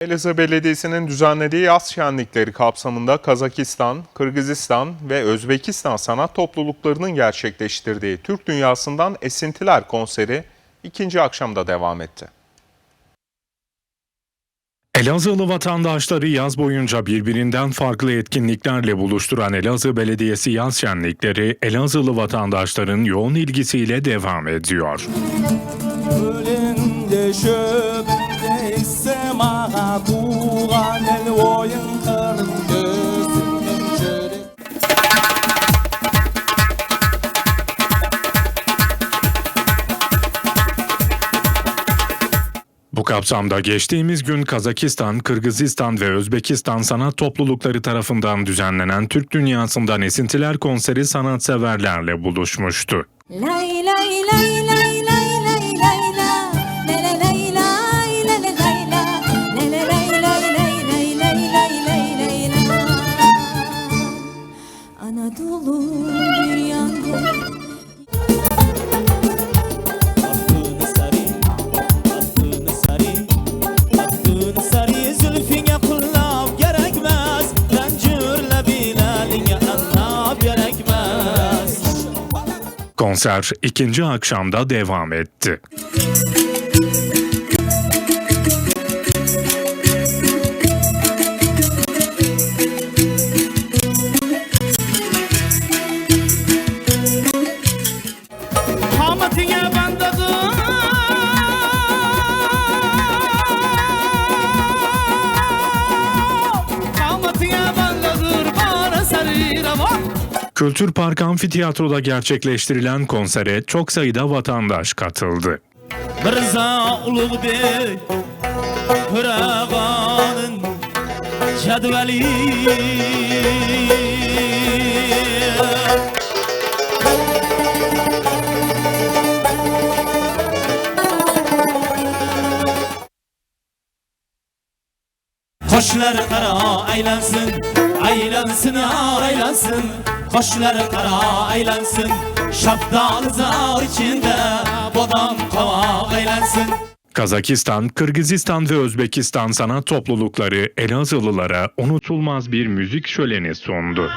Elazığ Belediyesi'nin düzenlediği yaz şenlikleri kapsamında Kazakistan, Kırgızistan ve Özbekistan sanat topluluklarının gerçekleştirdiği Türk Dünyası'ndan Esintiler konseri ikinci akşamda devam etti. Elazığlı vatandaşları yaz boyunca birbirinden farklı etkinliklerle buluşturan Elazığ Belediyesi yaz şenlikleri Elazığlı vatandaşların yoğun ilgisiyle devam ediyor. Gülünde şöbünde Bu kapsamda geçtiğimiz gün Kazakistan, Kırgızistan ve Özbekistan sanat toplulukları tarafından düzenlenen Türk Dünyası'ndan Esintiler konseri sanatseverlerle buluşmuştu. Lay lay lay lay lay lay lay Konser ikinci akşamda devam etti. Hametine Kültür Park Amfiteyatro'da gerçekleştirilen konsere çok sayıda vatandaş katıldı. Mirza Ulug'bek Hüragan'ın cedveli Koşlar kara aylansın, aylansın aylansın. Koşlar kara aylansın, şaptalı zar içinde. Bodam kava aylansın. Kazakistan, Kırgızistan ve Özbekistan sanat toplulukları Elazığlılara unutulmaz bir müzik şöleni sundu.